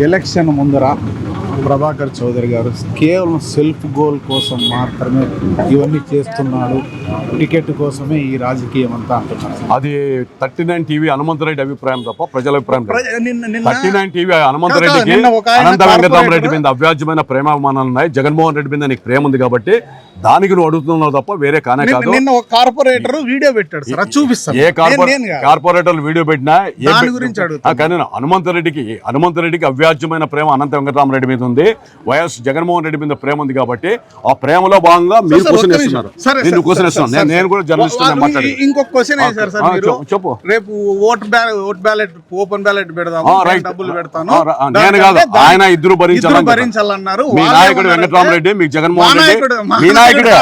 Election ముందర ప్రభాకర్ చౌదరి గారు కేవలం సెల్ఫ్ గోల్ కోసం మాత్రమే ఇవన్నీ చేస్తున్నాడు. టికెట్ కోసమే ఈ రాజకీయం అంతా అంటున్నారు. అది థర్టీ నైన్ టీవీ హనుమంతరెడ్డి అభిప్రాయం తప్ప ప్రజల అభిప్రాయం థర్టీ నైన్ టీవీ హనుమంతరెడ్డికి అనంత వెంకటరామరెడ్డి కార్పొరేటర్ మీద అవ్యాజ్యమైన ప్రేమాభిమానాలు ఉన్నాయి. జగన్మోహన్ రెడ్డి మీద నీకు ప్రేమ ఉంది కాబట్టి దానికి నువ్వు అడుగుతున్నావు తప్ప వేరే కానే కాదు. నిన్న ఒక కార్పొరేటర్ వీడియో పెట్టాడు సార్. చూపిస్తాను. ఏ నేను- కార్పొరే నేను కాదు. కార్పొరేటర్లు వీడియో పెట్టినా ఏ గురించి. కానీ హనుమంతరెడ్డికి హనుమంతరెడ్డికి అవ్యాజ్యమైన ప్రేమ అనంత వెంకటరామరెడ్డి మీద ఉంది. వైఎస్ జగన్మోహన్ రెడ్డి మీద ప్రేమ ఉంది కాబట్టి ఆ ప్రేమలో భాగంగా మీరు క్వశ్చన్ సరే, నేను క్వశ్చన్ సరే, నేను- కూడా జర్నలిస్ట్ ఇంకొక క్వశ్చన్ చెప్పు. రేపు vote vote ballot open ballot right. డబ్బులు పెడతాను. నేను కాదు, ఆయన ఇద్దరు భరించాలని ఇద్దరు భరించాలన్నారు. మీ నాయకుడు వెంకటరామరెడ్డి మీకు జగన్మోహన్ మా రెడ్డి మా మీ నాయకుడే.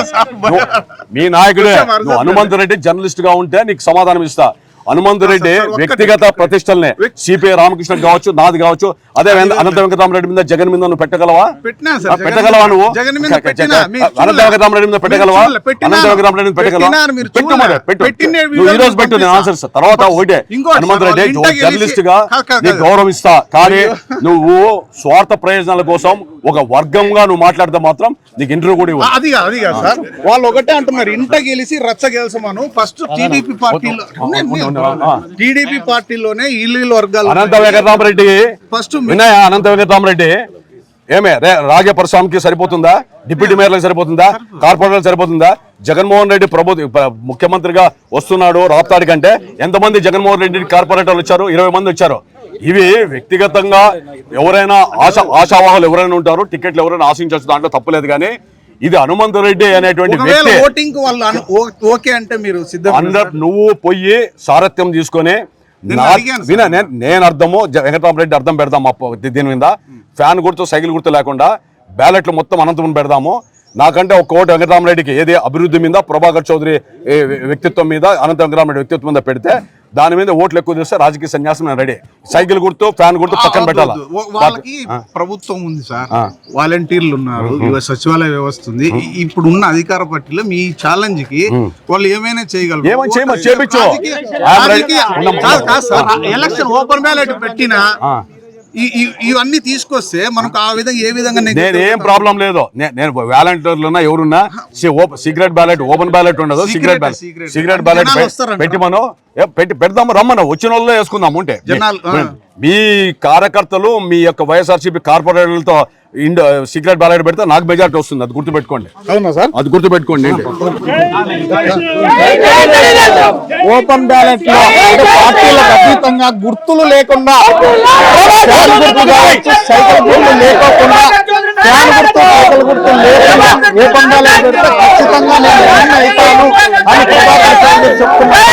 మీ నాయకుడే. నువ్వు హనుమంత్ రెడ్డి జర్నలిస్ట్గా ఉంటే నీకు సమాధానం ఇస్తా. హనుమంత్ రెడ్డి సార్, ఒక్కటి. వ్యక్తిగత ప్రతిష్టల్ని. సిపిఐ రామకృష్ణ కావచ్చు నాది కావచ్చు అదే అనంత వెంకటరామరెడ్డి మీద జగన్ మీద నువ్వు పెట్టగలవా? పెట్టగలవా నువ్వు? అనంత. వెంకటరామరెడ్డి మీద పెట్టగలవా. అనంత వెంకటరామరెడ్డి మీద పెట్టగలవా? పెట్టు. మరి, పెట్టు. నువ్వు ఈ రోజు పెట్టు నేను పంపిస్తా. ఆన్సర్ తర్వాత ఒకటే ఇంకోటి హనుమంత్ సార్, రెడ్డి వాళ్ళ ఇంటికి జర్నలిస్ట్గా నీకు. గౌరవిస్తా. కానీ నువ్వు స్వార్థ ప్రయోజనాల కోసం ఒక వర్గంగా నువ్వు మాట్లాడితే మాత్రం నీకు ఇంటర్వ్యూ కూడా ఇవ్వదు అది కాదు అది కాదు సార్. వాళ్ళు ఒకటే అంటున్నారు ఇంట గెలిచి రచ్చ గెలిచమను ఫస్ట్ టీడీపీ పార్టీలో. టీడీపీ పార్టీలోనే ఇల్లు వర్గాలు అనంత వెంకటరామరెడ్డి. ఫస్ట్ వినయ అనంత వెంకటరామరెడ్డి? ఏమే రే రాజపరస్వామికి సరిపోతుందా? డిప్యూటీ మేయర్లకు సరిపోతుందా? కార్పొరేటర్లకు సరిపోతుందా? జగన్మోహన్ రెడ్డి ప్రభు ముఖ్యమంత్రిగా వస్తున్నాడు రాప్తాడి కంటే. ఎంతమంది జగన్మోహన్ రెడ్డి కార్పొరేటర్లు వచ్చారు? ఇరవై మంది వచ్చారు. ఇవి వ్యక్తిగతంగా ఎవరైనా ఆశ ఆశావాహులు ఎవరైనా ఉంటారు టికెట్లు ఎవరైనా ఆశించవచ్చు దాంట్లో తప్పులేదు కానీ ఇది హనుమంత్ రెడ్డి అనేటువంటి ఓటింగ్ వాళ్ళు ఓకే అంటే మీరు సిద్ధం అందరు నువ్వు పోయి సారథ్యం తీసుకొని నేను విన అర్థము వెంకటరామరెడ్డి అర్థం పెడదాం దీని మీద. ఫ్యాన్ గుర్తు సైకిల్ గుర్తు లేకుండా బ్యాలెట్లు మొత్తం అనంతపురం పెడదాము. నాకంటే ఒక ఓటు వెంకటరామరెడ్డికి ఏది అభివృద్ధి మీద ప్రభాకర్ చౌదరి వ్యక్తిత్వం మీద అనంత వెంకటరామరెడ్డి వ్యక్తిత్వం మీద పెడితే దాని మీద ఓట్లు ఎక్కువ చేస్తే రాజకీయ సన్యాసం నేను రెడీ. సైకిల్ గుర్తు ఫ్యాన్ గుర్తు పక్కన పెట్టాలా. వాళ్ళకి ప్రభుత్వం ఉంది సార్. వాలంటీర్లు ఉన్నారు సచివాలయ వ్యవస్థ ఉంది. ఇప్పుడు ఉన్న అధికార పార్టీలో మీ ఛాలెంజ్కి వాళ్ళు ఏమైనా చేయగలరు? ఏమైనా చేయమని చేపించు. ఎలక్షన్ ఓపెన్ బ్యాలెట్ పెట్టినా ఇవన్నీ తీసుకొస్తే మనకు ఆ విధంగా ఏ విధంగా నేను ఏం ప్రాబ్లం లేదు. నేను వాలంటీర్లు ఉన్నా ఎవరున్నా సీక్రెట్ బ్యాలెట్ ఓపెన్ బ్యాలెట్ ఉండదు సీక్రెట్ బ్యాలెట్. Secret ballot. పెట్టి మనం పెట్టి పెడదాము రమ్మను. వచ్చిన వాళ్ళు వేసుకుందాం ఉంటే. మీ కార్యకర్తలు మీ యొక్క వైఎస్ఆర్సీపీ కార్పొరేటర్లతో ఇండో సీక్రెట్ బ్యాలెట్ పెడితే నాకు మెజార్టీ వస్తుంది అది గుర్తుపెట్టుకోండి. అవునా సార్? అది గుర్తుపెట్టుకోండి. ఓపెన్ బ్యాలెట్లో పార్టీలకు అతీతంగా గుర్తులు లేకుండా సైకిల్ గుర్తు లేకోకుండా ఫ్యాన్ గుర్తు సైకిల్ గుర్తు లేకుండా ఓపెన్ బ్యాలెట్ పెడితే ఖచ్చితంగా నేను విన్ అవుతాను అని ప్రభాకర్ చౌదరి చెప్తున్నారు.